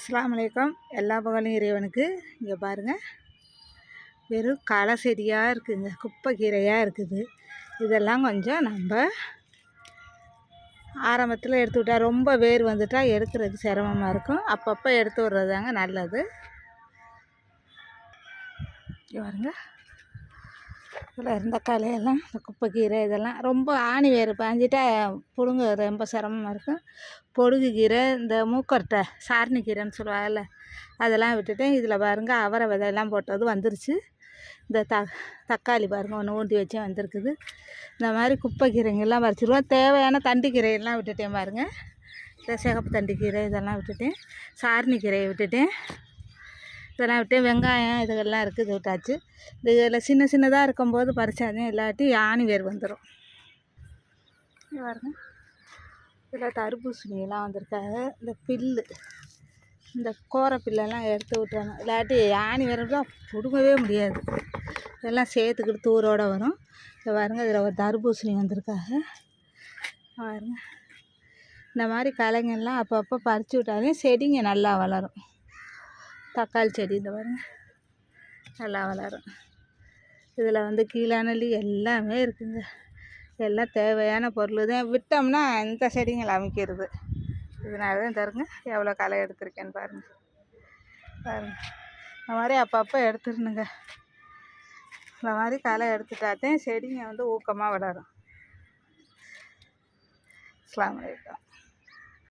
அஸ்லாம் வலைக்கம் எல்லா பகலும் இறைவனுக்கு இங்கே பாருங்கள் வெறும் களை செடியாக இருக்குதுங்க குப்பை கீரையாக இருக்குது. இதெல்லாம் கொஞ்சம் நம்ம ஆரம்பத்தில் எடுத்து விட்டால் ரொம்ப வேர் வந்துட்டால் எடுக்கிறது சிரமமாக இருக்கும். அப்பப்போ எடுத்து விட்றதாங்க நல்லது. இங்கே அதில் இதில் இருந்த களையெல்லாம் இந்த குப்பைக்கீரை இதெல்லாம் ரொம்ப ஆணி வேர் பாஞ்சிட்டா பிடுங்க ரொம்ப சிரமமாக இருக்கும். பொடுகு கீரை இந்த மூக்கொட்டை சாரணி கீரைன்னு சொல்லுவாங்கல்ல அதெல்லாம் விட்டுட்டேன் இதில் பாருங்கள் அவரை விதையெல்லாம் போட்டது வந்துருச்சு. இந்த த தக்காளி பாருங்கள் ஒன்று ஊண்டி வச்சே வந்திருக்குது. இந்த மாதிரி குப்பை கீரைங்கெல்லாம் பறிச்சிருவோம் தேவையான தண்டு கீரையெல்லாம் விட்டுட்டேன் பாருங்கள் இந்த சிகப்பு தண்டு கீரை இதெல்லாம் விட்டுட்டேன். சாரணி கீரையை விட்டுட்டேன். இதெல்லாம் விட்டு வெங்காயம் இதுகள்லாம் இருக்குது விட்டாச்சு. இது இதில் சின்ன சின்னதாக இருக்கும்போது பறிச்சாதே இல்லாட்டி யானி வேர் வந்துடும் பாருங்க. இதில் தர்பூசணியெல்லாம் வந்திருக்காங்க. இந்த பில்லு இந்த கோரை பில்லெல்லாம் எடுத்து விட்டுறாங்க இல்லாட்டி ஆணி வேறுலாம் பிடுங்கவே முடியாது. இதெல்லாம் சேர்த்துக்கிட்டு தூரோடு வரும். இதை பாருங்க இதில் ஒரு தர்பூசணி வந்திருக்காங்க. பாருங்க. இந்த மாதிரி களைங்கள்லாம் அப்பப்போ பறித்து விட்டாலே செடிங்க நல்லா வளரும். தக்காளி செடி இந்த பாருங்க. நல்லா வளரும். இதில் வந்து கீழானலி எல்லாமே இருக்குங்க. எல்லாம் தேவையான பொருள் தான். விட்டோம்னா இந்த செடிங்களை அமைக்கிறது. இதனால தான் தருங்க எவ்வளோ களை எடுத்திருக்கேன்னு பாருங்கள் பாருங்கள் இந்த மாதிரி அப்பப்போ எடுத்துடணுங்க. இந்த மாதிரி களை எடுத்துட்டாதான் செடிங்க வந்து ஊக்கமாக வளரும். அஸ்லாம் வலைக்கம்